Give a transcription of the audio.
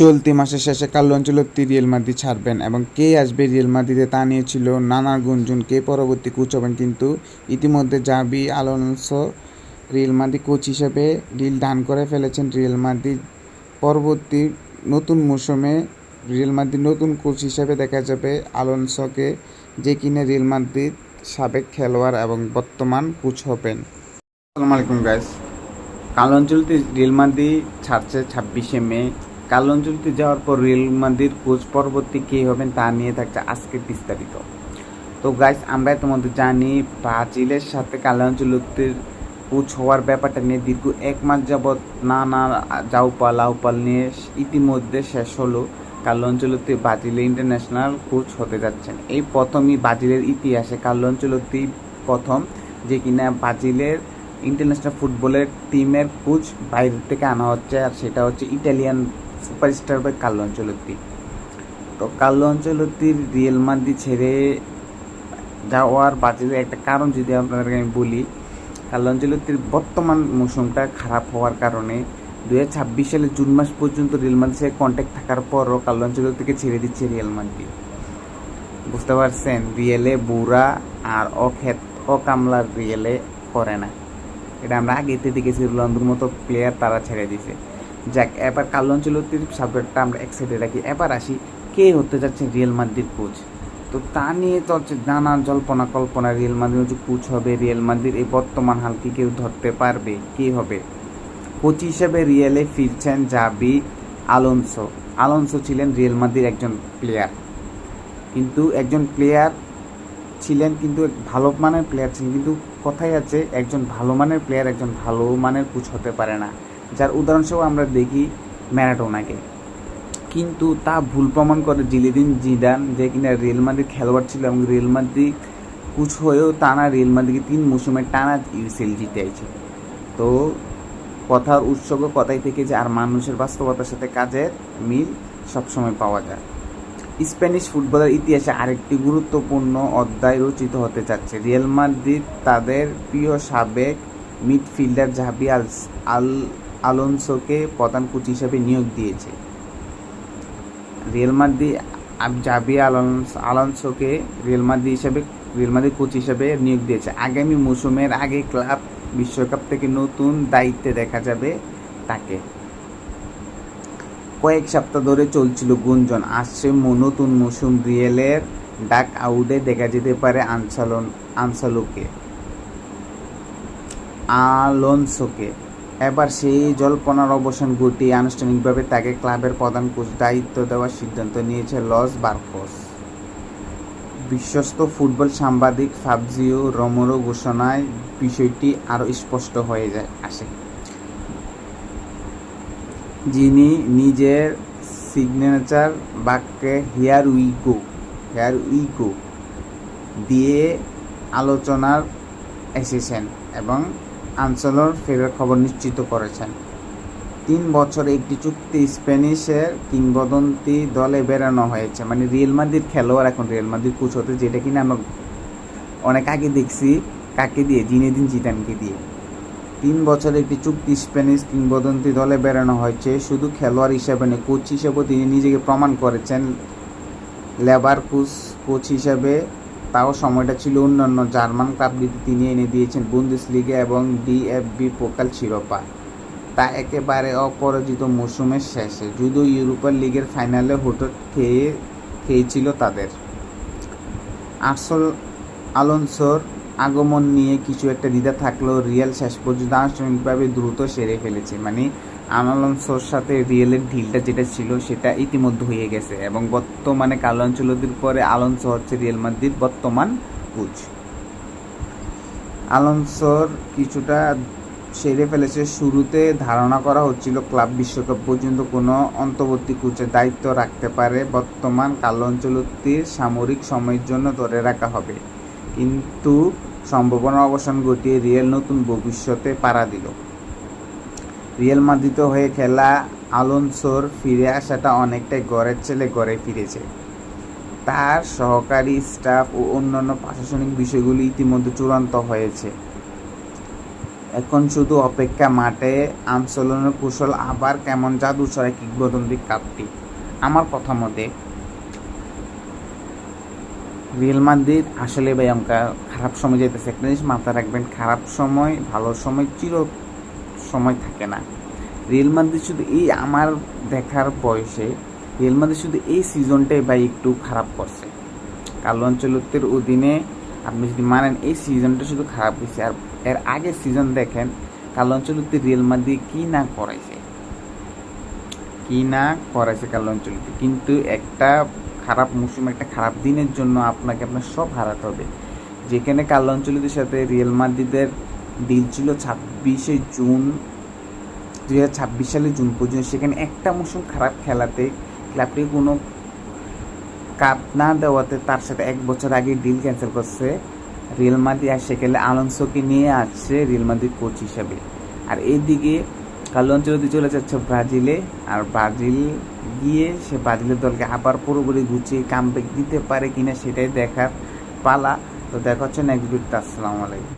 চলতি মাসের শেষে কার্লো আঞ্চলত্তি রিয়েল মাদ্রিদ ছাড়বেন এবং কে আসবে রিয়েল মাদ্রিদে তা নিয়ে ছিল নানা গুঞ্জন। কে পরবর্তী কোচ হবেন কিন্তু ইতিমধ্যে Xabi Alonso Real Madrid coach হিসেবে ডিল ডান করে ফেলেছেন রিয়েল মাদ্রিদ। পরবর্তী নতুন মৌসুমে রিয়েল মাদ্রিদ নতুন কোচ হিসেবে দেখা যাবে আলোনসোকে, যে কিনা রিয়েল মাদ্রিদ সাবেক খেলোয়াড় এবং বর্তমান কোচ হবেন। আসসালামু আলাইকুম গাইস। কালো অঞ্চলতে রিয়েল মাদ্রিদ ছাড়ছে ছাব্বিশে মে কালো অঞ্চলতে যাওয়ার পর রিয়েল মাদ্রিদ কোচ পরবর্তী কে হবেন তা নিয়ে থাকছে আজকের বিস্তারিত। তো গাইস আমরা তোমাদের জানি, ব্রাজিলের সাথে কালো অঞ্চলতের কোচ হওয়ার ব্যাপারটা নিয়ে দীর্ঘ এক মাস যাবৎ না না যাওপাল আউপাল নিয়ে ইতিমধ্যে শেষ হলো। কালো অঞ্চলতে ব্রাজিলের ইন্টারন্যাশনাল কোচ হতে যাচ্ছেন। এই প্রথমই ব্রাজিলের ইতিহাসে কালো অঞ্চলতেই প্রথম, যে কিনা ব্রাজিলের ইন্টারন্যাশনাল ফুটবলের টিমের কোচ বাইরে থেকে আনা হচ্ছে, আর সেটা হচ্ছে ইটালিয়ান সুপারস্টার বাই কার্লো অঞ্চলতি তো কার্লো অঞ্চলতির রিয়েল মাদ্রি ছেড়ে যাওয়ার ব্রাজিলের একটা কারণ যদি আপনাদেরকে আমি বলি কার্লো অঞ্চলতির বর্তমান মৌসুমটা খারাপ হওয়ার কারণে দু ছাব্বিশ সালের জুন মাস পর্যন্ত রিয়েল মাদ্রিদের সাথে কন্ট্যাক্ট থাকার পরও কার্লো অঞ্চলতিকে ছেড়ে দিচ্ছে রিয়েল মাদ্রি বুঝতে পারছেন? রিয়েলে বুড়া আর অখ্যাত অকামলার রিয়েলে করে না। এটা আমরা আগেতে দেখেছি, রোনালদোর মতো প্লেয়ার তারা ছেড়ে দিছে যাক, এবার কার্লো অঞ্চলতির সাবজেক্টটা আমরা এক সাইডে রাখি। এবার আসি, কে হতে যাচ্ছে রিয়েল মাদ্রির কোচ তো তা নিয়ে তো হচ্ছে নানা জল্পনা কল্পনা রিয়েল মাদ্রির যে কোচ হবে রিয়েল মাদ্রির এই বর্তমান হাল কি কেউ ধরতে পারবে? কে হবে? কোচ হিসেবে রিয়েলে ফিরছেন জাবি আলোনসো আলোনসো ছিলেন রিয়েল মাদ্রির একজন প্লেয়ার কিন্তু একজন প্লেয়ার ছিলেন কিন্তু ভালো মানের প্লেয়ার ছিলেন। কিন্তু কথাই আছে, একজন ভালো মানের প্লেয়ার একজন ভালো মানের কোচ হতে পারে না। যার উদাহরণস্বরূপ আমরা দেখি ম্যারাডোনাকে। কিন্তু তা ভুল প্রমাণ করে জিলেদিন জিদান, যে কিনা রিয়েল মাদ্রিদ খেলোয়াড় ছিল এবং রিয়েল মাদ্রিদ কোচ হয়েও টানা রিয়েল মাদ্রিদকে তিন মৌসুমে টানা ইউসিএল জিতে আইছে। তো কথার উৎসর্গ কথাই থেকে যে আর মানুষের বাস্তবতার সাথে কাজের মিল সবসময় পাওয়া যায়। স্প্যানিশ ফুটবলের ইতিহাসে আরেকটি গুরুত্বপূর্ণ অধ্যায় রচিত হতে যাচ্ছে। রিয়েল মাদ্রিদ তাদের প্রিয় সাবেক মিডফিল্ডার জাবি আল আল আলোনসোকে প্রধান কোচ হিসেবে নিয়োগ দিয়েছে। রিয়েল মাদ্রিদ জাবি আলোনস, আলোনসোকে রিয়েল মাদ্রিদ হিসেবে, রিয়েল মাদ্রিদ কোচ হিসেবে নিয়োগ দিয়েছে। আগামী মৌসুমের আগে ক্লাব বিশ্বকাপ থেকে নতুন দায়িত্বে দেখা যাবে তাকে। কয়েক সপ্তাহ ধরে চলছিল গুঞ্জন। আসছে নতুন মৌসুম রিয়েলের ডাক আউটে দেখা যেতে পারে আনসালন, আনসালোকে। আলোনসোকে এবার সেই জল্পনার অবসান ঘটিয়ে আনুষ্ঠানিকভাবে তাকে ক্লাবের প্রধান কোচ দায়িত্ব দেওয়ার সিদ্ধান্ত নিয়েছে লস বার্কোস। বিশ্বস্ত ফুটবল সাংবাদিক ফাবজিও রমোরো ঘোষণায় বিষয়টি আরও স্পষ্ট হয়ে যায়, আসে। যিনি নিজের সিগনেচার বাক্যে here we go here we go দিয়ে আলোচনার এসেছেন এবং আনসেলোর ফেরার খবর নিশ্চিত করেছেন। তিন বছর একটি চুক্তি স্প্যানিশের কিংবদন্তি দলে বেরানো হয়েছে। মানে রিয়েল মাদ্রিদ খেলোয়াড় এখন রিয়েল মাদ্রিদ কোচ হতে, যেটা কিনা আমরা অনেক আগে দেখছি কাকে দিয়ে, জিনেদিন জিদানকে দিয়ে। তিন বছরে একটি চুক্তি স্প্যানিশ কিংবদন্তি দলে বেরানো হয়েছে। শুধু খেলোয়াড় হিসেবে নয় কোচ হিসেবেও তিনি নিজেকে প্রমাণ করেছেন। লেবার কোচ কোচ হিসেবে তাও সময়টা ছিল অন্যান্য। জার্মান ক্লাবটিতে তিনি এনে দিয়েছেন বুন্দেস লিগে এবং ডিএফবি পোকাল শিরোপা। তা একেবারে অপরাজিত মৌসুমের শেষে, যদিও ইউরোপার লিগের ফাইনালে হোটেল খেয়ে, খেয়েছিল তাদের। আর্সল আলোনসোর আগমন নিয়ে কিছু একটা দ্বিধা থাকলেও রিয়াল শেষ পর্যন্ত আনুষ্ঠানিকভাবে দ্রুত সেরে ফেলেছে। মানে আনালনসোর সাথে রিয়েলের ঢিলটা যেটা ছিল, সেটা ইতিমধ্যে হয়ে গেছে। এবং বর্তমানে কালো অঞ্চলতির পরে আলোনসো হচ্ছে রিয়েল মাদ্রিদ বর্তমান কোচ আলোনসোর কিছুটা সেরে ফেলেছে। শুরুতে ধারণা করা হচ্ছিল ক্লাব বিশ্বকাপ পর্যন্ত কোনো অন্তর্বর্তী কোচের দায়িত্ব রাখতে পারে। বর্তমান কালো অঞ্চলতির সামরিক সময়ের জন্য ধরে রাখা হবে। কিন্তু সম্ভাবনা অবসান ঘটিয়ে রিয়েল নতুন ভবিষ্যতে পাড়া দিল। রিয়েল মাদ্রিদ হয়ে খেলা আলোনসোর ফিরে আসাটা অনেকটাই গড়ের ছেলে গড়ে ফিরেছে। তার সহকারী স্টাফ ও অন্যান্য প্রশাসনিক বিষয়গুলি ইতিমধ্যে চূড়ান্ত হয়েছে। এখন শুধু অপেক্ষা মাঠে আনসোলনের কুশল আবার কেমন জাদু ছড়ায় কিংবদন্তি কাপটি? আমার কথা মতে, রিয়েল মাদ্রিদ আসলে ভাই, আমাকে খারাপ সময় যেতেছে একটা জিনিস মাথায় রাখবেন, খারাপ সময়, ভালো সময় চির সময় থাকে না। রিয়েল মাদ্রিদ শুধু এই আমার দেখার বয়সে রিয়েল মাদ্রিদ শুধু এই সিজনটাই ভাই একটু খারাপ করছে। কালো অঞ্চলত্বের অধীনে আপনি যদি মানেন, এই সিজনটা শুধু খারাপ হয়েছে আর এর আগের সিজন দেখেন, কালো অঞ্চলতে রিয়েল মাদ্রিদ কি না করাইছে। কি না করাইছে কালো অঞ্চলতে কিন্তু একটা খারাপ মৌসুম, একটা খারাপ দিনের জন্য আপনাকে আপনার সব হারাতে হবে। যেখানে কালো অঞ্চলদের সাথে রিয়েল মাদ্রিদের ডিল ছিল ছাব্বিশে জুন দুই হাজার ছাব্বিশ সালের জুন পর্যন্ত। সেখানে একটা মৌসুম খারাপ খেলাতে ক্লাবটি কোনো কাপ না দেওয়াতে তার সাথে এক বছর আগে ডিল ক্যান্সেল করছে রিয়েল মাদ্রিদ। আর সেখানে আলোনসোকে নিয়ে আসছে রিয়েল মাদ্রিদ কোচ হিসাবে। আর এইদিকে কালো অঞ্চলতে চলে যাচ্ছে ব্রাজিলে। আর ব্রাজিল গিয়ে সে ব্রাজিলের দলকে আবার পুরোপুরি গুছিয়ে কামব্যাক দিতে পারে কিনা সেটাই দেখার পালা। তো দেখা হচ্ছে নেক্সট ভিডিওতে আসসালামু আলাইকুম।